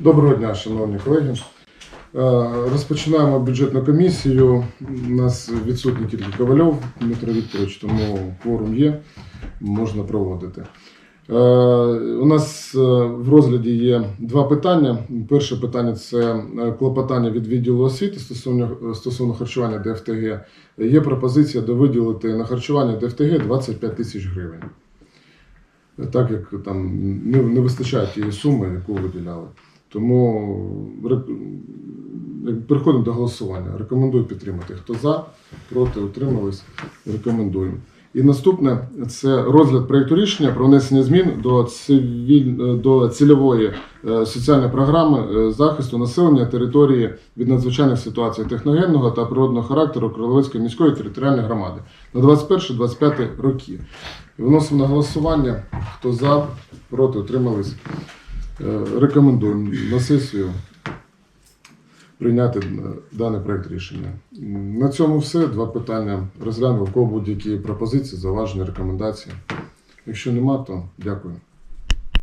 Доброго дня, шановні колеги. Е, Розпочинаємо бюджетну комісію. У нас відсутній тільки Ковальов Дмитро Вікторович, тому кворум є, можна проводити. Е, У нас е, в розгляді є два питання. Перше питання це клопотання від відділу освіти стосовно, стосовно харчування ДФТГ. Є пропозиція довиділити на харчування ДФТГ 25 тисяч гривень. Так як там не вистачає тієї суми, яку виділяли. Тому переходимо до голосування. Рекомендую підтримати. Хто за, проти, утримались, рекомендуємо. І наступне це розгляд проєкту рішення про внесення змін до, цивіль... до цільової е, соціальної програми е, захисту населення території від надзвичайних ситуацій техногенного та природного характеру Кроловецької міської територіальної громади на 21-25 роки. Виносимо на голосування. Хто за, проти, утримались. Е, Рекомендуємо на сесію прийняти е, даний проект рішення. На цьому все. Два питання розглянув. У кого будь-які пропозиції, зауваження, рекомендації. Якщо нема, то дякую.